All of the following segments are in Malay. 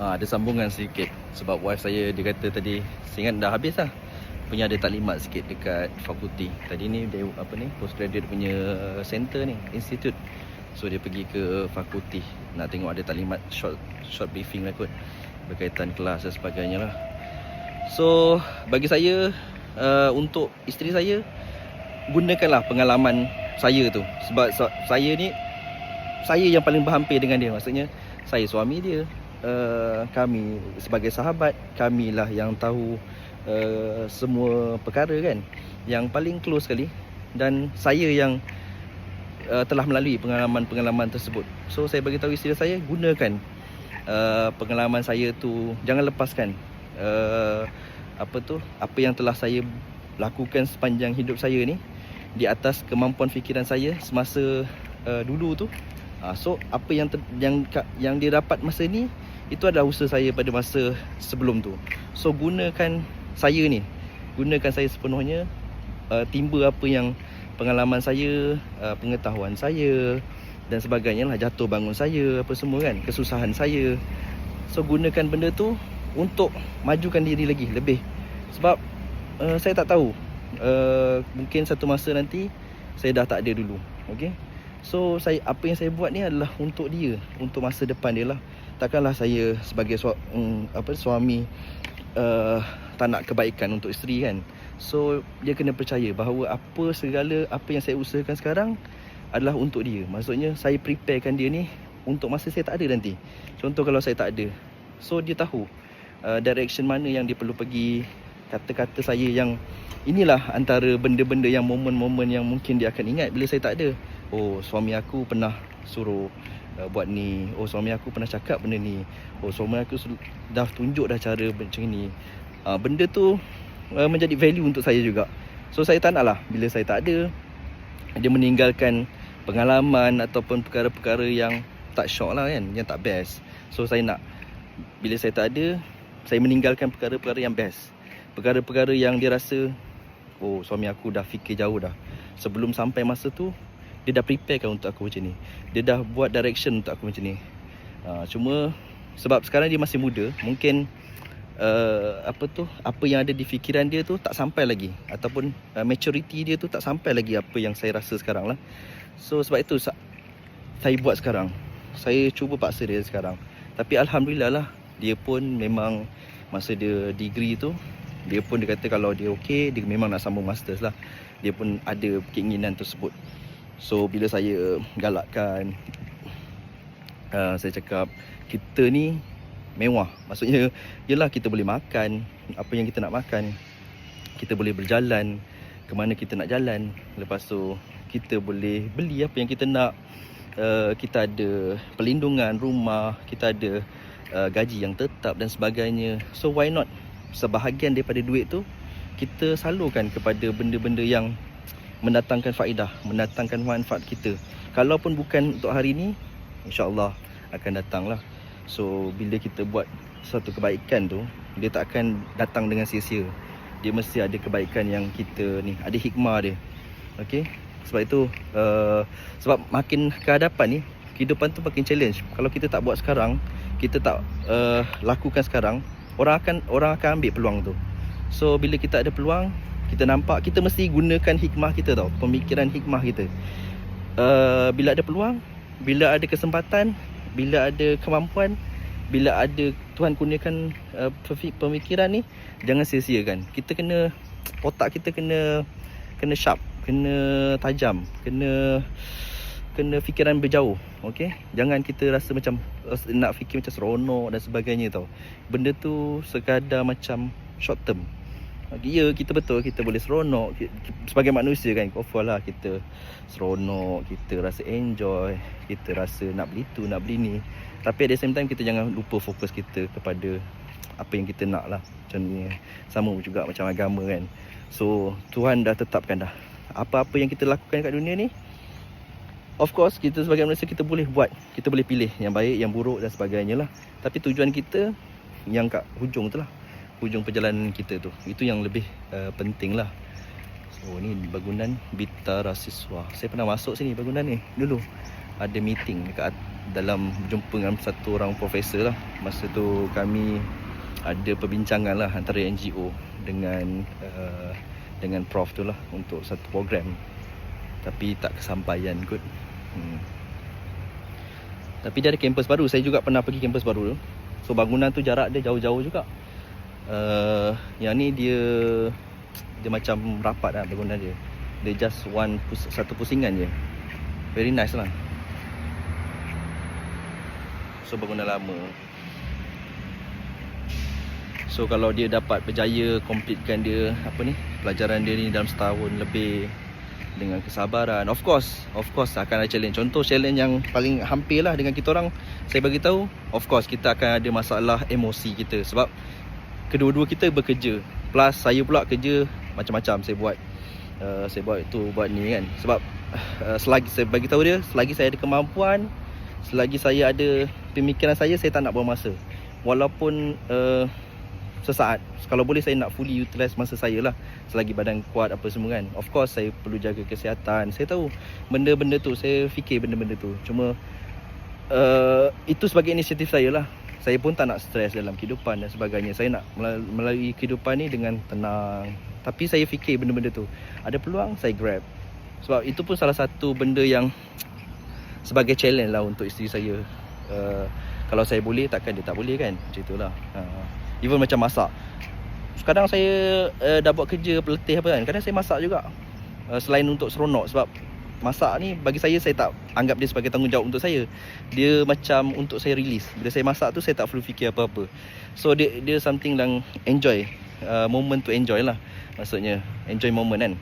ha, ada sambungan sedikit sebab wife saya dia kata tadi ingat dah habis lah. Punya ada taklimat sikit dekat fakulti. Tadi ni dia apa ni postgraduate punya center ni institute. So dia pergi ke fakulti. Nak tengok ada taklimat short short briefing lah kot. Berkaitan kelas dan sebagainya lah. So bagi saya uh, untuk isteri saya gunakanlah pengalaman saya tu. Sebab saya ni saya yang paling berhampir dengan dia. Maksudnya saya suami dia uh, kami sebagai sahabat kamilah yang tahu uh, semua perkara kan yang paling close sekali. Dan saya yang uh, telah melalui pengalaman-pengalaman tersebut. So saya bagi tahu isteri saya gunakan uh, pengalaman saya tu jangan lepaskan uh, apa tu apa yang telah saya lakukan sepanjang hidup saya ni di atas kemampuan fikiran saya semasa uh, dulu tu. Uh, so apa yang ter, yang yang didapat masa ni itu adalah usaha saya pada masa sebelum tu. So gunakan saya ni. Gunakan saya sepenuhnya uh, timba apa yang pengalaman saya uh, pengetahuan saya dan sebagainya lah. Jatuh bangun saya apa semua kan. Kesusahan saya. So gunakan benda tu untuk majukan diri lagi lebih. Sebab uh, saya tak tahu uh, mungkin satu masa nanti saya dah tak ada dulu. Okey? So saya apa yang saya buat ni adalah untuk dia untuk masa depan dia lah takkanlah saya sebagai su- um, apa suami uh, tak nak kebaikan untuk isteri kan. So dia kena percaya bahawa apa segala apa yang saya usahakan sekarang adalah untuk dia. Maksudnya saya preparekan dia ni untuk masa saya tak ada nanti. Contoh kalau saya tak ada. So dia tahu uh, direction mana yang dia perlu pergi kata-kata saya yang inilah antara benda-benda yang momen-momen yang mungkin dia akan ingat bila saya tak ada. Oh suami aku pernah suruh uh, buat ni. Oh suami aku pernah cakap benda ni. Oh suami aku dah tunjuk dah cara macam ni. Uh, benda tu uh, menjadi value untuk saya juga. So saya tak nak lah bila saya tak ada dia meninggalkan pengalaman ataupun perkara-perkara yang tak syok lah kan yang tak best. So saya nak bila saya tak ada saya meninggalkan perkara-perkara yang best. Perkara-perkara yang dia rasa oh suami aku dah fikir jauh dah. Sebelum sampai masa tu dia dah preparekan untuk aku macam ni. Dia dah buat direction untuk aku macam ni. Uh, cuma sebab sekarang dia masih muda mungkin uh, apa tu apa yang ada di fikiran dia tu tak sampai lagi. Ataupun uh, maturity dia tu tak sampai lagi apa yang saya rasa sekarang lah. So sebab itu saya buat sekarang. Saya cuba paksa dia sekarang. Tapi alhamdulillah lah dia pun memang masa dia degree tu dia pun dia kata kalau dia okey dia memang nak sambung masters lah. Dia pun ada keinginan tersebut so bila saya galakkan uh, saya cakap kita ni mewah. Maksudnya yalah kita boleh makan. Apa yang kita nak makan kita boleh berjalan. Ke mana kita nak jalan? Lepas tu kita boleh beli apa yang kita nak. Uh, kita ada perlindungan rumah kita ada uh, gaji yang tetap dan sebagainya. So why not? Sebahagian daripada duit tu kita salurkan kepada benda-benda yang mendatangkan faedah, mendatangkan manfaat kita. Kalaupun bukan untuk hari ni, insya-Allah akan datanglah. So bila kita buat satu kebaikan tu, dia tak akan datang dengan sia-sia. Dia mesti ada kebaikan yang kita ni, ada hikmah dia. Okey? Sebab itu uh, sebab makin ke hadapan ni, kehidupan tu makin challenge. Kalau kita tak buat sekarang, kita tak uh, lakukan sekarang, orang akan orang akan ambil peluang tu. So bila kita ada peluang, kita nampak kita mesti gunakan hikmah kita tau, pemikiran hikmah kita. Uh, bila ada peluang, bila ada kesempatan, bila ada kemampuan, bila ada Tuhan kurniakan uh, pemikiran ni, jangan sia-siakan. Kita kena otak kita kena kena sharp, kena tajam, kena kena fikiran berjauh okey jangan kita rasa macam nak fikir macam seronok dan sebagainya tau benda tu sekadar macam short term Ya kita betul kita boleh seronok. Sebagai manusia kan of lah kita seronok kita rasa enjoy kita rasa nak beli tu nak beli ni. Tapi at the same time kita jangan lupa fokus kita kepada apa yang kita nak lah. Macam ni sama juga macam agama kan. So Tuhan dah tetapkan dah. Apa-apa yang kita lakukan kat dunia ni Of course kita sebagai manusia kita boleh buat. Kita boleh pilih yang baik, yang buruk dan sebagainya lah. Tapi tujuan kita yang kat hujung tu lah Hujung perjalanan kita tu. Itu yang lebih uh, penting lah. So ni bangunan Bita Rasiswa. Saya pernah masuk sini bangunan ni dulu. Ada meeting dekat dalam jumpa dengan satu orang profesor lah. Masa tu kami ada perbincangan lah antara NGO dengan uh, dengan prof tu lah untuk satu program. Tapi tak kesampaian kot. Hmm. tapi dia ada kampus baru. Saya juga pernah pergi kampus baru tu. So bangunan tu jarak dia jauh-jauh juga uh, yang ni dia dia macam rapat lah bangunan dia. Dia just one satu pusingan je. Very nice lah. So bangunan lama. So kalau dia dapat berjaya completekan dia apa ni pelajaran dia ni dalam setahun lebih dengan kesabaran of course of course akan ada challenge. Contoh challenge yang paling hampir lah dengan kita orang saya bagi tahu of course kita akan ada masalah emosi kita. Sebab kedua-dua kita bekerja. Plus saya pula kerja macam-macam saya buat. Uh, saya buat tu buat ni kan. Sebab uh, selagi saya bagi tahu dia selagi saya ada kemampuan selagi saya ada pemikiran saya saya tak nak buang masa. Walaupun uh, sesaat. Kalau boleh saya nak fully utilize masa saya lah. Selagi badan kuat apa semua kan. Of course saya perlu jaga kesihatan. Saya tahu benda-benda tu saya fikir benda-benda tu. Cuma uh, itu sebagai inisiatif saya lah saya pun tak nak stres dalam kehidupan dan sebagainya saya nak melalui kehidupan ni dengan tenang tapi saya fikir benda-benda tu ada peluang saya grab sebab itu pun salah satu benda yang sebagai challenge lah untuk isteri saya. Uh, kalau saya boleh takkan dia tak boleh kan? Macam itulah. Uh, even macam masak. Kadang saya uh, dah buat kerja peletih apa kan. Kadang saya masak juga. Uh, selain untuk seronok sebab masak ni bagi saya saya tak anggap dia sebagai tanggungjawab untuk saya. Dia macam untuk saya release. Bila saya masak tu saya tak perlu fikir apa-apa. So dia dia something yang enjoy. Uh, moment to enjoy lah. Maksudnya enjoy moment kan.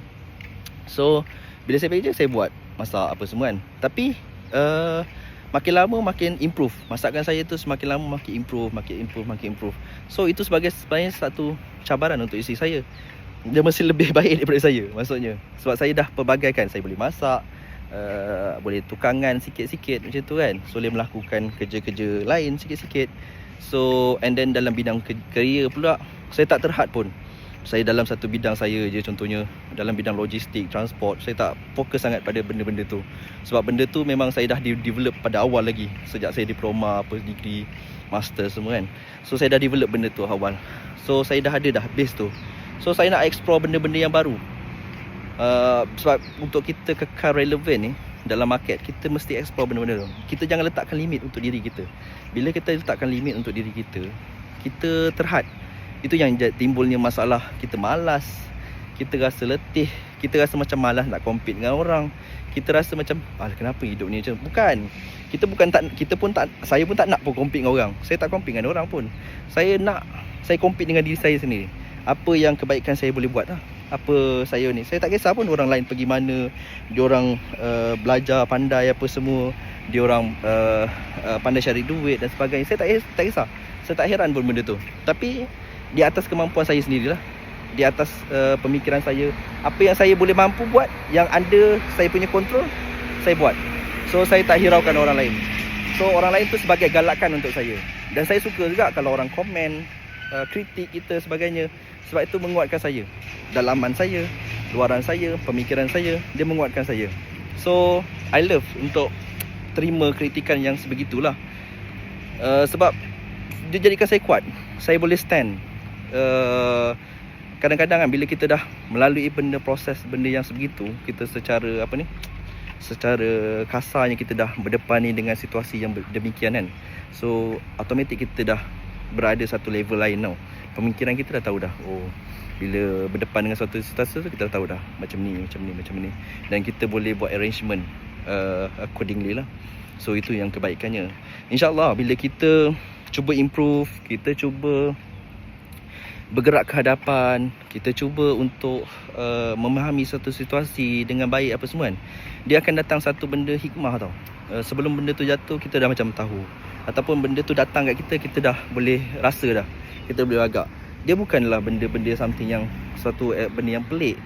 So bila saya kerja saya buat masak apa semua kan. Tapi uh, makin lama makin improve. Masakan saya tu semakin lama makin improve, makin improve, makin improve. So itu sebagai sebenarnya satu cabaran untuk isteri saya. Dia mesti lebih baik daripada saya. Maksudnya. Sebab saya dah pelbagaikan, saya boleh masak, uh, boleh tukangan sikit-sikit macam tu kan. So boleh melakukan kerja-kerja lain sikit-sikit. So and then dalam bidang kerja pula saya tak terhad pun. Saya dalam satu bidang saya je contohnya dalam bidang logistik, transport saya tak fokus sangat pada benda-benda tu. Sebab benda tu memang saya dah develop pada awal lagi. Sejak saya diploma apa degree master semua kan. So saya dah develop benda tu awal. So saya dah ada dah base tu so saya nak explore benda-benda yang baru. Uh, sebab untuk kita kekal relevan ni dalam market kita mesti explore benda-benda tu. Kita jangan letakkan limit untuk diri kita. Bila kita letakkan limit untuk diri kita kita terhad. Itu yang timbulnya masalah. Kita malas kita rasa letih kita rasa macam malas nak compete dengan orang. Kita rasa macam ah kenapa hidup ni macam bukan. Kita bukan tak kita pun tak saya pun tak nak pun compete dengan orang. Saya tak compete dengan orang pun. Saya nak saya compete dengan diri saya sendiri apa yang kebaikan saya boleh buat lah. Apa saya ni? Saya tak kisah pun orang lain pergi mana dia orang uh, belajar pandai apa semua. Dia orang uh, uh, pandai cari duit dan sebagainya. Saya tak tak kisah. Saya tak heran pun benda tu. Tapi di atas kemampuan saya sendirilah. Di atas uh, pemikiran saya apa yang saya boleh mampu buat yang ada saya punya kontrol saya buat. So saya tak hiraukan orang lain. So orang lain tu sebagai galakan untuk saya. Dan saya suka juga kalau orang komen uh, kritik kita sebagainya sebab itu menguatkan saya. Dalaman saya luaran saya pemikiran saya dia menguatkan saya. So i love untuk terima kritikan yang sebegitulah. Uh, sebab dia jadikan saya kuat. Saya boleh stand. Uh, kadang-kadang kan bila kita dah melalui benda proses benda yang sebegitu kita secara apa ni secara kasarnya kita dah berdepan ni dengan situasi yang demikian kan. So automatik kita dah berada satu level lain tau pemikiran kita dah tahu dah. Oh bila berdepan dengan suatu situasi tu kita dah tahu dah. Macam ni macam ni macam ni. Dan kita boleh buat arrangement uh, accordingly lah. So itu yang kebaikannya. Insyaallah bila kita cuba improve kita cuba bergerak ke hadapan kita cuba untuk uh, memahami satu situasi dengan baik apa semua kan dia akan datang satu benda hikmah tau. Uh, sebelum benda tu jatuh kita dah macam tahu ataupun benda tu datang kat kita kita dah boleh rasa dah. Kita boleh agak. Dia bukanlah benda-benda something yang satu uh, benda yang pelik.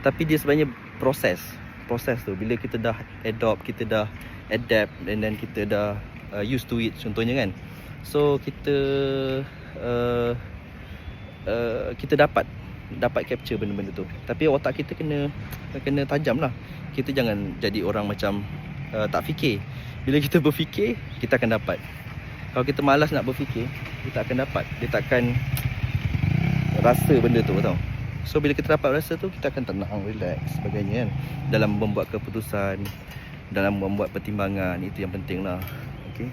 Tapi dia sebenarnya proses. Proses tu. Bila kita dah adopt kita dah adapt and then kita dah uh, used to it contohnya kan. So kita uh, uh, kita dapat dapat capture benda-benda tu. Tapi otak kita kena kena tajam lah. Kita jangan jadi orang macam uh, tak fikir. Bila kita berfikir Kita akan dapat Kalau kita malas nak berfikir Kita akan dapat. Dia takkan Rasa benda tu tau So bila kita dapat rasa tu Kita akan tenang Relax Sebagainya kan? Dalam membuat keputusan Dalam membuat pertimbangan Itu yang penting lah. Okay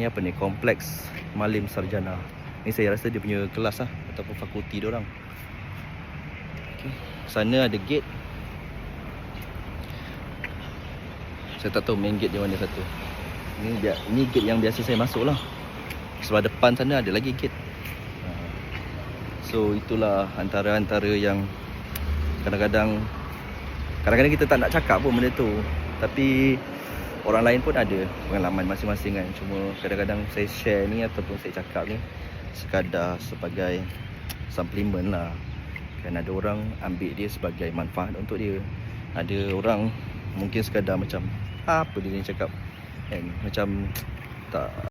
Ni apa ni? Kompleks Malim Sarjana. Ni saya rasa dia punya kelas lah Ataupun fakulti dia orang. Okay. Sana ada gate. Saya tak tahu main gate di mana satu Ni, dia, ni gate yang biasa saya masuk lah Sebab depan sana ada lagi gate. Ha. So itulah antara-antara yang Kadang-kadang Kadang-kadang kita tak nak cakap pun benda tu. Tapi Orang lain pun ada pengalaman masing-masing kan. Cuma kadang-kadang saya share ni Ataupun saya cakap ni Sekadar sebagai Supplement lah. Kan ada orang ambil dia sebagai manfaat untuk dia. Ada orang Mungkin sekadar macam Apa dia ni cakap Kan Macam Tak